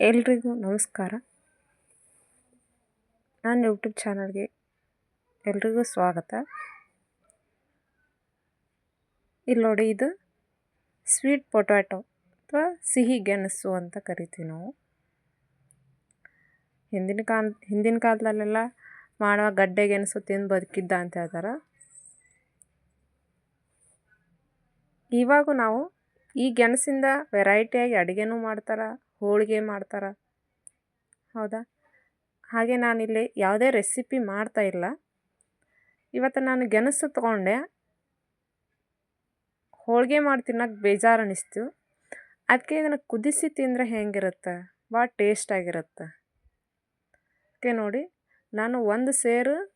ಎಲ್ರಿಗೂ ನಮಸ್ಕಾರ. ನನ್ನ ಯೂಟ್ಯೂಬ್ ಚಾನಲ್ಗೆ ಎಲ್ರಿಗೂ ಸ್ವಾಗತ. ಇಲ್ಲಿ ನೋಡಿ ಇದು ಸ್ವೀಟ್ ಪೊಟ್ಯಾಟೊ ಅಥವಾ ಸಿಹಿ ಗೆಣಸು ಅಂತ ಕರಿತೀವಿ ನಾವು. ಹಿಂದಿನ ಕಾಲ, ಹಿಂದಿನ ಕಾಲದಲ್ಲೆಲ್ಲ ಮಾಡುವ ಗಡ್ಡೆ ಗೆಣಸು ತಿಂದು ಬದುಕಿದ್ದ ಅಂತ ಹೇಳ್ತಾರೆ. ಇವಾಗೂ ನಾವು ಈ ಗೆಣಸಿಂದ ವೆರೈಟಿಯಾಗಿ ಅಡುಗೆನೂ ಮಾಡ್ತಾರೆ, ಹೋಳಿಗೆ ಮಾಡ್ತಾರೆ. ಹೌದಾ? ಹಾಗೆ ನಾನಿಲ್ಲಿ ಯಾವುದೇ ರೆಸಿಪಿ ಮಾಡ್ತಾ ಇಲ್ಲ. ಇವತ್ತು ನಾನು ಗೆಣಸು ತಗೊಂಡೆ. ಹೋಳಿಗೆ ಮಾಡಿ ತಿನ್ನೋಕೆ ಬೇಜಾರು ಅನ್ನಿಸ್ತು ಅದಕ್ಕೆ ಇದನ್ನು ಕುದಿಸಿ ತಿಂದರೆ ಹೇಗಿರುತ್ತೆ? ಭಾಳ ಟೇಸ್ಟಾಗಿರುತ್ತೆ. ಅದಕ್ಕೆ ನೋಡಿ, ನಾನು ಒಂದು ಸೇರು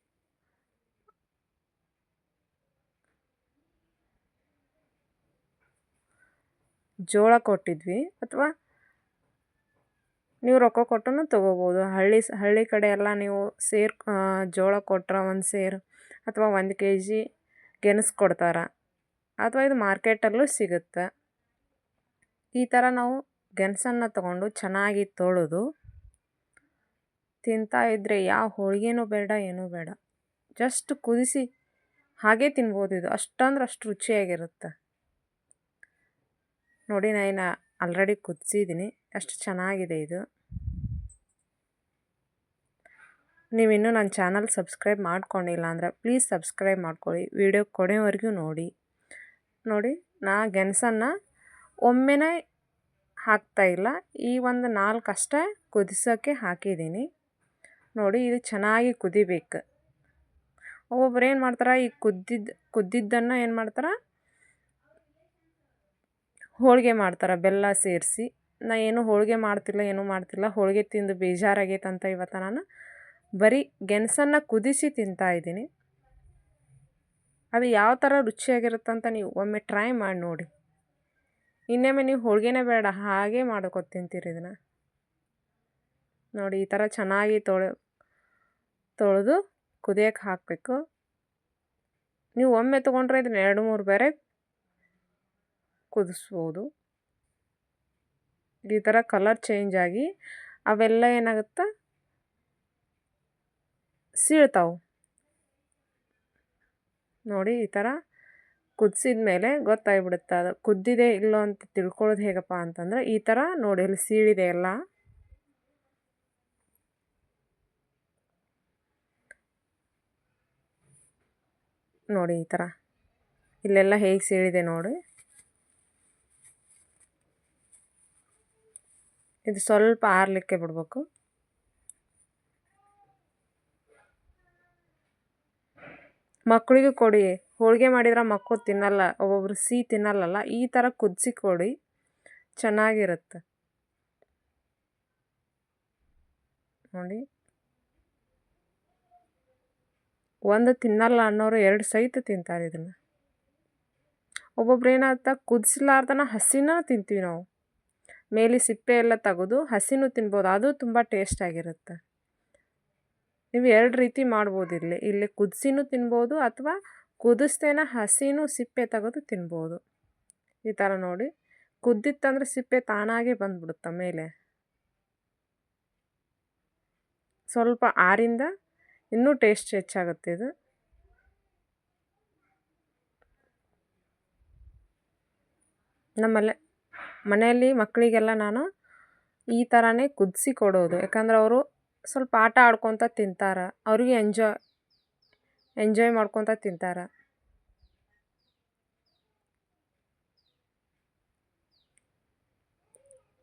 ಜೋಳ ಕೊಟ್ಟಿದ್ವಿ ಅಥವಾ ನೀವು ರೊಕ್ಕ ಕೊಟ್ಟು ತೊಗೋಬೋದು. ಹಳ್ಳಿ ಹಳ್ಳಿ ಕಡೆ ಎಲ್ಲ ನೀವು ಸೇರು ಜೋಳ ಕೊಟ್ರೆ ಒಂದು ಸೇರು ಅಥವಾ ಒಂದು ಕೆ ಜಿ ಗೆಣಸು ಕೊಡ್ತಾರೆ. ಅಥವಾ ಇದು ಮಾರ್ಕೆಟಲ್ಲೂ ಸಿಗುತ್ತೆ. ಈ ಥರ ನಾವು ಗೆಣಸನ್ನು ತಗೊಂಡು ಚೆನ್ನಾಗಿ ತೊಳೆದು ತಿಂತಾ ಇದ್ದರೆ ಯಾವ ಹೋಳಿಗೆನೂ ಬೇಡ, ಏನೂ ಬೇಡ. ಜಸ್ಟ್ ಕುದಿಸಿ ಹಾಗೇ ತಿನ್ಬೋದು ಇದು. ಅಷ್ಟಂದ್ರೆ ಅಷ್ಟು ರುಚಿಯಾಗಿರುತ್ತೆ. ನೋಡಿ ನಾನು ಆಲ್ರೆಡಿ ಕುದಿಸಿದ್ದೀನಿ ಅಷ್ಟು ಚೆನ್ನಾಗಿದೆ ಇದು. ನೀವಿನ್ನೂ ನನ್ನ ಚಾನಲ್ ಸಬ್ಸ್ಕ್ರೈಬ್ ಮಾಡ್ಕೊಂಡಿಲ್ಲ ಅಂದರೆ ಪ್ಲೀಸ್ ಸಬ್ಸ್ಕ್ರೈಬ್ ಮಾಡ್ಕೊಳ್ಳಿ. ವಿಡಿಯೋ ಕೊನೆವರೆಗೂ ನೋಡಿ. ನೋಡಿ, ನಾ ಗೆಣಸನ್ನು ಒಮ್ಮೆನೇ ಹಾಕ್ತಾಯಿಲ್ಲ ಈ ಒಂದು ನಾಲ್ಕು ಅಷ್ಟೇ ಕುದಿಸೋಕ್ಕೆ ಹಾಕಿದ್ದೀನಿ ನೋಡಿ, ಇದು ಚೆನ್ನಾಗಿ ಕುದಿಬೇಕು. ಒಬ್ಬೊಬ್ರು ಏನು ಮಾಡ್ತಾರೆ, ಈ ಕುದ್ದಿದ್ದು ಕುದ್ದಿದ್ದನ್ನು ಏನು ಮಾಡ್ತಾರೆ ಹೋಳಿಗೆ ಮಾಡ್ತಾರೆ, ಬೆಲ್ಲ ಸೇರಿಸಿ. ನಾ ಏನು ಹೋಳಿಗೆ ಮಾಡ್ತಿಲ್ಲ, ಏನೂ ಮಾಡ್ತಿಲ್ಲ, ಹೋಳಿಗೆ ತಿಂದು ಬೇಜಾರಾಗೈತೆ ಅಂತ ಇವತ್ತು ನಾನು ಬರೀ ಗೆಣಸನ್ನು ಕುದಿಸಿ ತಿಂತಾ ಇದ್ದೀನಿ. ಅದು ಯಾವ ಥರ ರುಚಿಯಾಗಿರುತ್ತಂತ ನೀವು ಒಮ್ಮೆ ಟ್ರೈ ಮಾಡಿ ನೋಡಿ. ಇನ್ನೊಮ್ಮೆ ನೀವು ಹೋಳಿಗೆನೇ ಬೇಡ, ಹಾಗೆ ಮಾಡ್ಕೊತ ತಿಂತೀರಿ ಇದನ್ನು. ನೋಡಿ, ಈ ಥರ ಚೆನ್ನಾಗಿ ತೊಳೆ, ತೊಳೆದು ಕುದಿಯೋಕ್ಕೆ ಹಾಕಬೇಕು. ನೀವು ಒಮ್ಮೆ ತೊಗೊಂಡ್ರೆ ಇದನ್ನ ಎರಡು ಮೂರು ಬೇರೆ ಕುದಿಸ್ಬೋದು. ಈ ಥರ ಕಲರ್ ಚೇಂಜ್ ಆಗಿ ಅವೆಲ್ಲ ಏನಾಗುತ್ತೆ? ಸೀಳ್ತಾವೆ. ನೋಡಿ ಈ ಥರ ಕುದಿಸಿದ ಮೇಲೆ ಗೊತ್ತಾಗ್ಬಿಡುತ್ತೆ ಅದು. ಕುದ್ದಿದೆ ಇಲ್ಲೋ ಅಂತ ತಿಳ್ಕೊಳ್ಳೋದು ಹೇಗಪ್ಪ ಅಂತಂದ್ರೆ ಈ ಥರ ನೋಡಿ ಇಲ್ಲಿ ಸೀಳಿದೆ ಎಲ್ಲ. ನೋಡಿ ಈ ಥರ ಇಲ್ಲೆಲ್ಲ ಹೇಗೆ ಸೀಳಿದೆ ನೋಡಿ. ಇದು ಸ್ವಲ್ಪ ಆರಲಿಕ್ಕೆ ಬಿಡಬೇಕು. ಮಕ್ಕಳಿಗೂ ಕೊಡಿ. ಹೋಳಿಗೆ ಮಾಡಿದ್ರೆ ಮಕ್ಕಳು ತಿನ್ನಲ್ಲ, ಒಬ್ಬೊಬ್ರು ಸಿಹಿ ತಿನ್ನಲ್ಲಲ್ಲ, ಈ ಥರ ಕುದಿಸಿ ಕೊಡಿ. ಚೆನ್ನಾಗಿರುತ್ತೆ. ನೋಡಿ. ಒಂದು ತಿನ್ನಲ್ಲ ಅನ್ನೋರು ಎರಡು ಸಹಿತ ತಿಂತಾರೆ ಇದನ್ನು. ಒಬ್ಬೊಬ್ರು ಏನಾಗ್ತಾ, ಕುದಿಸ್ಲಾರ್ದನ ಹಸಿನ ತಿಂತೀವಿ ನಾವು. ಮೇಲೆ ಸಿಪ್ಪೆ ಎಲ್ಲ ತೆಗೆದು ಹಸಿನೂ ತಿನ್ಬೋದು. ಅದು ತುಂಬ ಟೇಸ್ಟಾಗಿರುತ್ತೆ ನೀವು ಎರಡು ರೀತಿ ಮಾಡ್ಬೋದು ಇಲ್ಲಿ. ಇಲ್ಲಿ ಕುದಿಸಿನೂ ತಿನ್ಬೋದು ಅಥವಾ ಕುದಿಸ್ತೇನ ಹಸಿನೂ ಸಿಪ್ಪೆ ತೆಗೆದು ತಿನ್ಬೋದು. ಈ ಥರ ನೋಡಿ. ಕುದ್ದಿತ್ತಂದ್ರೆ ಸಿಪ್ಪೆ ತಾನಾಗೆ ಬಂದ್ಬಿಡುತ್ತೆ ಮೇಲೆ? ಸ್ವಲ್ಪ ಆರಿಂದ ಇನ್ನೂ ಟೇಸ್ಟ್ ಹೆಚ್ಚಾಗುತ್ತೆ ಇದು. ನಮ್ಮಲ್ಲೇ ಮನೆಯಲ್ಲಿ ಮಕ್ಕಳಿಗೆಲ್ಲ ನಾನು ಈ ಥರನೇ ಕುದಿಸಿ ಕೊಡೋದು. ಯಾಕಂದ್ರೆ ಅವರು ಸ್ವಲ್ಪ ಆಟ ಆಡ್ಕೊತ ತಿಂತಾರೆ. ಅವ್ರಿಗೆ ಎಂಜಾಯ್ ಎಂಜಾಯ್ ಮಾಡ್ಕೊತ ತಿಂತಾರೆ.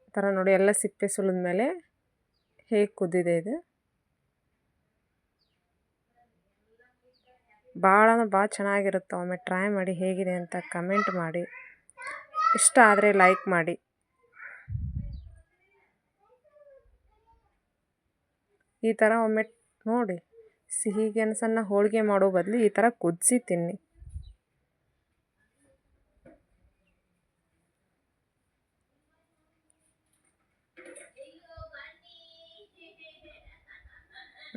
ಈ ಥರ ನೋಡಿ, ಎಲ್ಲ ಸಿಪ್ಪೆ ಸುಲಿದ ಮೇಲೆ ಹೇಗೆ ಕುದ್ದಿದೆ ಇದು. ಭಾಳ ಅಂದ್ರೆ ಭಾಳ ಚೆನ್ನಾಗಿರುತ್ತೆ. ಒಮ್ಮೆ ಟ್ರೈ ಮಾಡಿ ಹೇಗಿದೆ ಅಂತ ಕಮೆಂಟ್ ಮಾಡಿ. ಇಷ್ಟ ಆದರೆ ಲೈಕ್ ಮಾಡಿ. ಈ ಥರ ಒಮ್ಮೆ ನೋಡಿ ಸಿಹಿ ಗೆಣಸನ್ನು ಹೋಳಿಗೆ ಮಾಡೋ ಬದಲು ಈ ಥರ ಕುದಿಸಿ ತಿನ್ನಿ.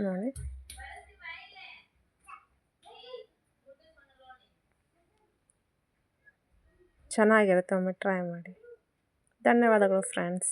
ನೋಡಿ. ಚೆನ್ನಾಗಿರುತ್ತೆ ಒಮ್ಮೆ ಟ್ರೈ ಮಾಡಿ. ಧನ್ಯವಾದಗಳು ಫ್ರೆಂಡ್ಸ್